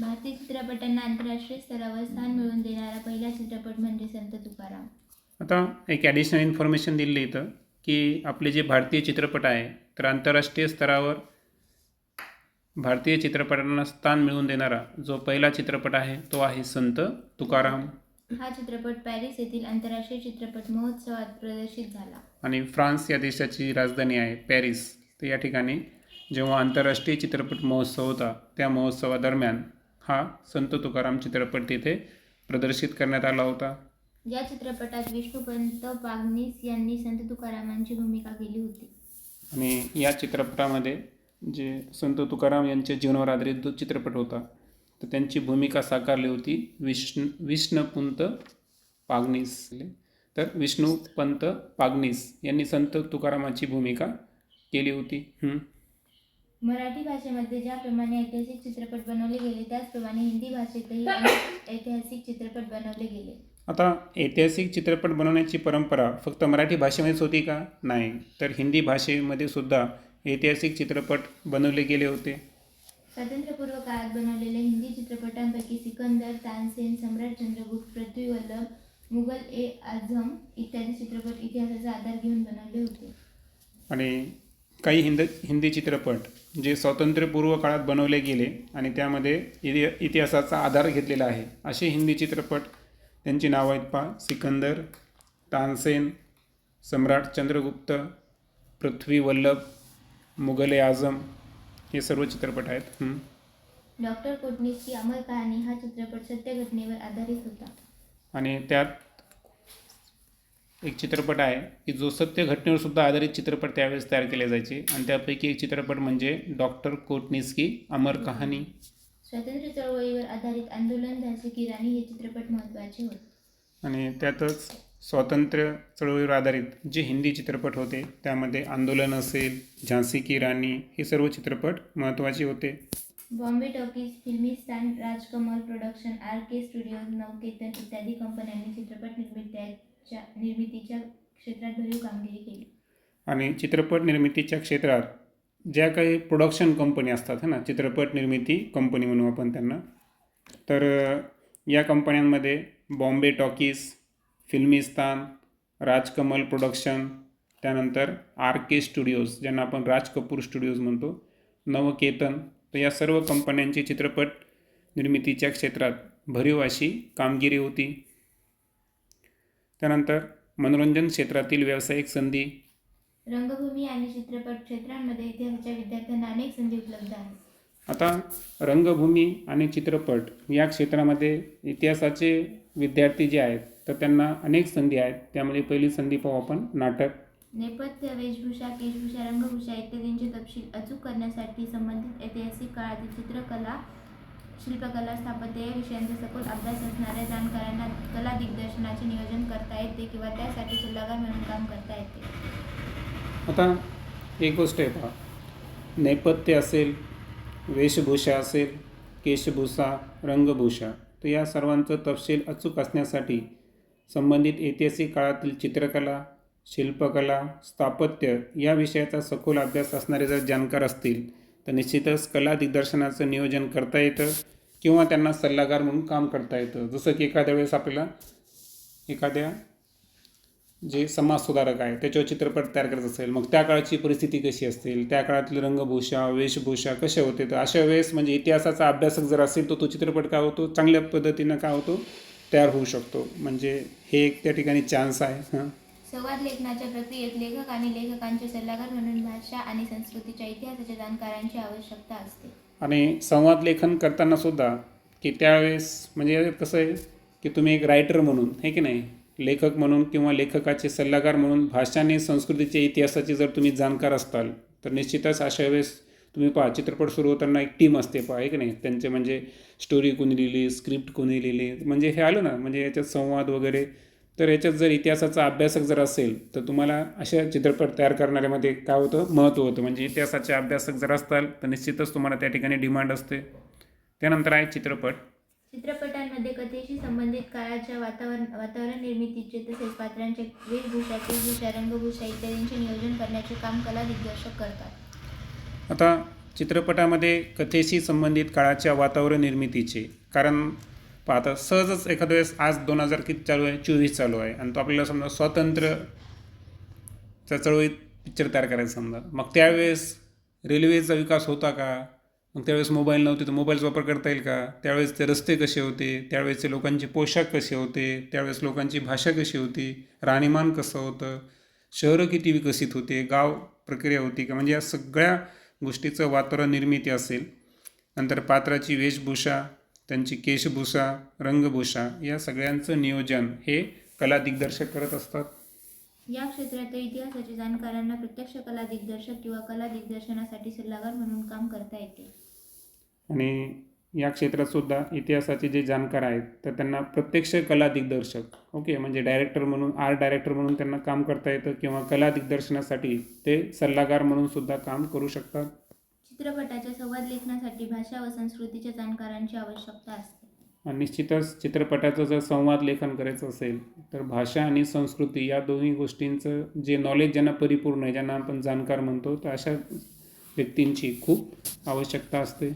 भारतीय चित्रपटांना आंतरराष्ट्रीय स्तरावर स्थान मिळवून देणारा पहिला चित्रपट म्हणजे संत तुकाराम. आता एक ॲडिशनल इन्फॉर्मेशन दिली इथं की आपले जे भारतीय चित्रपट आहे तर आंतरराष्ट्रीय स्तरावर भारतीय चित्रपटांना स्थान मिळवून देणारा जो पहिला चित्रपट आहे तो आहे संत तुकाराम. हा चित्रपट पॅरिस येथील आंतरराष्ट्रीय चित्रपट महोत्सवात प्रदर्शित झाला. आणि फ्रान्स या देशाची राजधानी आहे पॅरिस. तर या ठिकाणी जेव्हा आंतरराष्ट्रीय चित्रपट महोत्सव होता त्या महोत्सवादरम्यान हा संत तुकाराम चित्रपट तिथे प्रदर्शित करण्यात आला होता. या चित्रपटात विष्णुपंत पागनीस यांनी संत तुकारामांची भूमिका केली होती. आणि या चित्रपटामध्ये जे संत तुकाराम यांच्या जीवनावर आधारित जो चित्रपट होता तर त्यांची भूमिका साकारली होती विष्णू विष्णुपंत पागनीस. तर विष्णुपंत पागनीस यांनी संत तुकारामाची भूमिका केली होती. मराठी भाषेमध्ये ज्याप्रमाणे ऐतिहासिक चित्रपट बनवले गेले त्याचप्रमाणे हिंदी भाषेतही ऐतिहासिक चित्रपट बनवले गेले. आता ऐतिहासिक चित्रपट बनवण्याची परंपरा फक्त मराठी भाषेमध्येच होती का? नाही. तर हिंदी भाषेमध्ये सुद्धा ऐतिहासिक चित्रपट बनवले गेले होते. स्वातंत्र्यपूर्व काळात बनवलेल्या हिंदी चित्रपटांपैकी सिकंदर तानसेन सम्राट चंद्रगुप्त पृथ्वीवल्लभ मुघल ए आझम इत्यादी चित्रपट इतिहासाचा आधार घेऊन बनवले होते. आणि काही हिंद हिंदी चित्रपट जे स्वातंत्र्यपूर्व काळात बनवले गेले आणि त्यामध्ये इति इतिहासाचा आधार घेतलेला आहे असे हिंदी चित्रपट त्यांची नावं आहेत पहा. सिकंदर तानसेन सम्राट चंद्रगुप्त पृथ्वी वल्लभ मुघल ए आझम हे सर्व चित्रपट आहेत. डॉक्टर कोटणीसची अमर कहाणी हा चित्रपट सत्य घटनेवर आधारित होता. आणि त्यात एक चित्रपट आहे की जो सत्य घटनेवर सुद्धा आधारित चित्रपट त्यावेळेस तयार केले जायचे. आणि त्यापैकी एक चित्रपट म्हणजे डॉक्टर कोटनीस की अमर कहाणी. स्वातंत्र्य चळवळीवर आधारित आंदोलन झाशी की राणी हे चित्रपट महत्त्वाचे होते. आणि त्यातच स्वातंत्र्य चळवळीवर आधारित जे हिंदी चित्रपट होते त्यामध्ये आंदोलन असेल झांसी की राणी हे सर्व चित्रपट महत्त्वाचे होते. Bombay talkies Filmistan Rajkamal production R K studios Navketan इत्यादी कंपन्यांनी चित्रपट निर्मितीच्या क्षेत्रात भरीव कामगिरी केली. आणि चित्रपट निर्मितीच्या क्षेत्रात ज्या काही प्रोडक्शन कंपनी असतात है ना चित्रपट निर्मिती कंपनी म्हणू आपण त्यांना तर या कंपन्यांमध्ये बॉम्बे टॉकीज फिल्मिस्तान राजकमल प्रोडक्शन त्यानंतर आर के स्टुडिओज ज्यांना आपण राज कपूर स्टुडिओज म्हणतो नवकेतन तर या सर्व कंपन्यांची चित्रपट निर्मितीच्या क्षेत्रात भरीव अशी कामगिरी होती. त्यानंतर मनोरंजन क्षेत्रातील व्यावसायिक संधी. रंगभूमी आणि चित्रपट क्षेत्रांमध्ये इतिहासाच्या विद्यार्थ्यांना अनेक संधी उपलब्ध आहेत. आता रंगभूमी आणि चित्रपट या क्षेत्रामध्ये इतिहासाचे विद्यार्थी जे आहेत तर त्यांना अनेक संधी आहेत. त्यामध्ये पहिली संधी पाहू आपण नाटक. नेपथ्य वेशभूषा केशभूषा रंगभूषा इत्यादींचे तपशील अचूक करण्यासाठी संबंधित ऐतिहासिक काळातील चित्रकला शिल्पकला स्थापत्य या विषयांचा सखोल अभ्यास असणाऱ्या जाणकारांना कला दिग्दर्शनाचे नियोजन करता येते किंवा त्यासाठी सल्लागार म्हणून काम करता येते. आता एक गोष्ट आहे पहा. नेपथ्य असेल वेशभूषा असेल केशभूषा रंगभूषा तर या सर्वांचं तपशील अचूक असण्यासाठी संबंधित ऐतिहासिक काळातील चित्रकला शिल्पकला स्थापत्य या विषयाचा सखोल अभ्यास असणारे जर जाणकार असतील तर निश्चितच कला दिग्दर्शनाचं नियोजन करता येतं किंवा त्यांना सल्लागार म्हणून काम करता येतं. जसं की एखाद्या वेळेस आपल्याला एखाद्या जे समाजसुधारक आहे त्याच्यावर चित्रपट तयार करत असेल मग त्या काळची परिस्थिती कशी असेल त्या काळातली रंगभूषा वेशभूषा कशा होते तर अशा वेळेस म्हणजे इतिहासाचा अभ्यासक जर असेल तर तो चित्रपट काय होतो चांगल्या पद्धतीनं काय होतो तयार होऊ शकतो. म्हणजे हे एक त्या ठिकाणी चान्स आहे. हां. संवाद लेखनाच्या प्रक्रियेत लेखक आणि लेखकांचे सल्लागार म्हणून भाषा आणि संस्कृतीच्या इतिहासाच्या जाणकारांची आवश्यकता असते. आणि संवाद लेखन करताना सुद्धा की त्यावेळेस म्हणजे कसं आहे की तुम्ही एक रायटर म्हणून हे की नाही? लेखक म्हणून किंवा लेखकाचे सल्लागार म्हणून भाषा आणि संस्कृतीच्या इतिहासाचे जर तुम्ही जाणकार असताल तर निश्चितच अशा वेळेस तुम्ही पहा चित्रपट सुरू होताना एक टीम असते पहा आहे की नाही? त्यांचे म्हणजे स्टोरी कोणी लिहिली स्क्रिप्ट कोणी लिहिली म्हणजे हे आलं ना म्हणजे याच्यात संवाद वगैरे तर याच्यात जर इतिहासाचा अभ्यासक जर असेल तर तुम्हाला अशा चित्रपट तयार करणाऱ्यामध्ये काय होतं? महत्त्व होतं. म्हणजे इतिहासाचे अभ्यासक जर असताल तर निश्चितच तुम्हाला त्या ठिकाणी डिमांड असते. त्यानंतर आहे चित्रपट. चित्रपटांमध्ये कथेशी संबंधित काळाच्या वातावरण वातावरण निर्मितीचे तसेच पात्रांचे वेशभूषा केशभूषा रंगभूषा इत्यादींचे नियोजन करण्याचे काम कला दिग्दर्शक करतात. आता चित्रपटामध्ये कथेशी संबंधित काळाच्या वातावरण निर्मितीचे कारण पाहता सहजच एखाद्या वेळेस आज दोन हजार किती चालू आहे चोवीस चालू आहे. आणि तो आपल्याला समजा स्वतंत्र च्या चळवळीत पिक्चर तयार करायचा समजा. मग त्यावेळेस रेल्वेचा विकास होता का? मग त्यावेळेस मोबाईल नव्हते तर मोबाईलचा वापर करता येईल का? त्यावेळेस ते रस्ते कसे होते? त्यावेळेसचे लोकांचे पोशाख कसे होते? त्यावेळेस लोकांची भाषा कशी होती? राहणीमान कसं होतं? शहरं किती विकसित होते? गाव प्रक्रिया होती का? म्हणजे या सगळ्या गोष्टीचं वातावरण निर्मिती असेल. नंतर पात्राची वेशभूषा त्यांची केशभूषा रंगभूषा या सगळ्यांचं नियोजन हे कला दिग्दर्शक करत असतात. या क्षेत्रातील इतिहासाच्या जाणकारांना प्रत्यक्ष कला दिग्दर्शक किंवा कला दिग्दर्शनासाठी सल्लागार म्हणून काम करता येते. आणि या क्षेत्रात सुद्धा इतिहासाचे जे जाणकार आहेत तर त्यांना प्रत्यक्ष कला दिग्दर्शक ओके म्हणजे डायरेक्टर म्हणून आर्ट डायरेक्टर म्हणून त्यांना काम करता येतं किंवा कला दिग्दर्शनासाठी ते सल्लागार म्हणून सुद्धा काम करू शकतात. चित्रपटाच्या संवाद लेखनासाठी भाषा व संस्कृतीच्या जाणकारांची आवश्यकता असते. आणि निश्चितच चित्रपटाचं जर संवाद लेखन करायचं असेल तर भाषा आणि संस्कृती या दोन्ही गोष्टींचं जे नॉलेज ज्यांना परिपूर्ण आहे ज्यांना आपण जाणकार म्हणतो तर अशा व्यक्तींची खूप आवश्यकता असते.